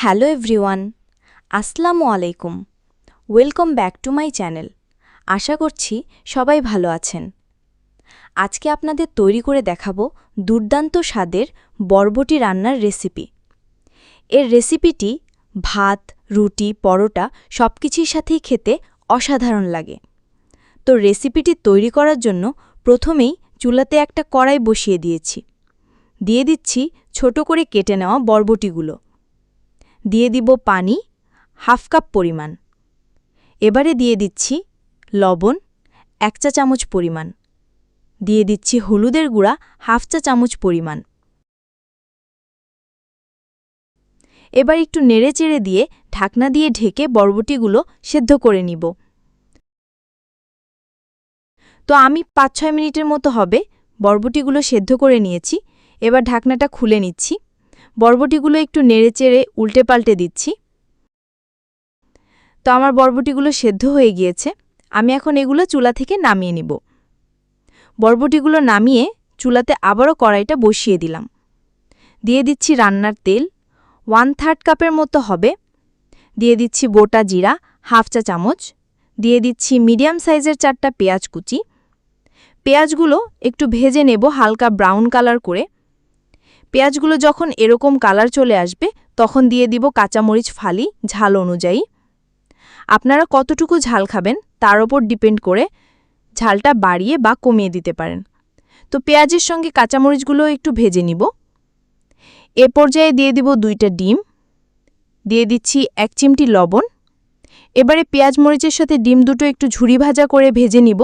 Hello everyone, আসসালামু আলাইকুম। Welcome back to my channel. আশা করছি সবাই ভালো আছেন। আজকে আপনাদের তৈরি করে দেখাবো দুর্দান্ত স্বাদের বরবটি রান্নার রেসিপি। এর রেসিপিটি ভাত, রুটি, পরোটা সব কিছুর সাথেই খেতে অসাধারণ লাগে। তো রেসিপিটি তৈরি করার জন্য প্রথমেই চুলাতে একটা কড়াই বসিয়ে দিয়েছি। দিয়ে দিচ্ছি ছোট করে কেটে নেওয়া বরবটিগুলো। দিয়ে দিব পানি, হাফ কাপ পরিমাণ। এবারে দিয়ে দিচ্ছি লবণ, এক চা চামচ পরিমাণ। দিয়ে দিচ্ছি হলুদের গুঁড়া, হাফ চা চামচ পরিমাণ। এবার একটু নেড়ে চেড়ে দিয়ে ঢাকনা দিয়ে ঢেকে বরবটিগুলো সেদ্ধ করে নিব। তো আমি পাঁচ ছয় মিনিটের মতো হবে, বরবটিগুলো সেদ্ধ করে নিয়েছি। এবার ঢাকনাটা খুলে নিচ্ছি। বরবটিগুলো একটু নেড়েচেড়ে উল্টে পাল্টে দিচ্ছি। তো আমার বরবটিগুলো সেদ্ধ হয়ে গিয়েছে। আমি এখন এগুলো চুলা থেকে নামিয়ে নিব। বরবটিগুলো নামিয়ে চুলাতে আবারও কড়াইটা বসিয়ে দিলাম। দিয়ে দিচ্ছি রান্নার তেল। ওয়ান থার্ড কাপের মতো হবে। দিয়ে দিচ্ছি গোটা জিরা, হাফ চা চামচ। দিয়ে দিচ্ছি মিডিয়াম সাইজের চারটা পেঁয়াজ কুচি। পেঁয়াজগুলো একটু ভেজে নেব হালকা ব্রাউন কালার করে। পেঁয়াজগুলো যখন এরকম কালার চলে আসবে, তখন দিয়ে দিব কাঁচামরিচ ফালি, ঝাল অনুযায়ী। আপনারা কতটুকু ঝাল খাবেন, তার ওপর ডিপেন্ড করে ঝালটা বাড়িয়ে বা কমিয়ে দিতে পারেন। তো পেঁয়াজের সঙ্গে কাঁচামরিচগুলো একটু ভেজে নিব। এ পর্যায়ে দিয়ে দিব দুইটা ডিম। দিয়ে দিচ্ছি এক চিমটি লবণ। এবারে পেঁয়াজ মরিচের সাথে ডিম দুটো একটু ঝুরি ভাজা করে ভেজে নিব।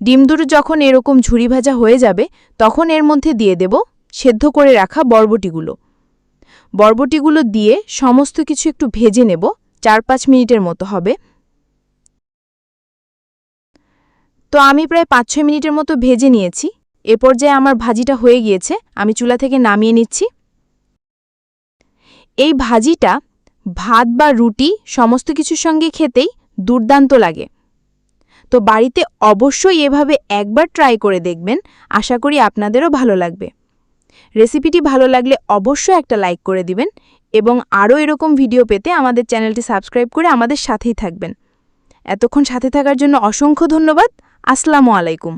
ডিম দুটো যখন এরকম ঝুরি ভাজা হয়ে যাবে, তখন এর মধ্যে দিয়ে দেব সেদ্ধ করে রাখা বরবটিগুলো। বরবটিগুলো দিয়ে সমস্ত কিছু একটু ভেজে নেব, চার পাঁচ মিনিটের মতো হবে। তো আমি প্রায় পাঁচ ছয় মিনিটের মতো ভেজে নিয়েছি। এ পর্যায়ে আমার ভাজিটা হয়ে গিয়েছে, আমি চুলা থেকে নামিয়ে নিচ্ছি। এই ভাজিটা ভাত বা রুটি সমস্ত কিছুর সঙ্গে খেতেই দুর্দান্ত লাগে। তো বাড়িতে অবশ্যই এভাবে একবার ট্রাই করে দেখবেন। আশা করি আপনাদেরও ভালো লাগবে। রেসিপিটি ভালো লাগলে অবশ্যই একটা লাইক করে দিবেন এবং আরও এরকম ভিডিও পেতে আমাদের চ্যানেলটি সাবস্ক্রাইব করে আমাদের সাথেই থাকবেন। এতক্ষণ সাথে থাকার জন্য অসংখ্য ধন্যবাদ। আসসালামু আলাইকুম।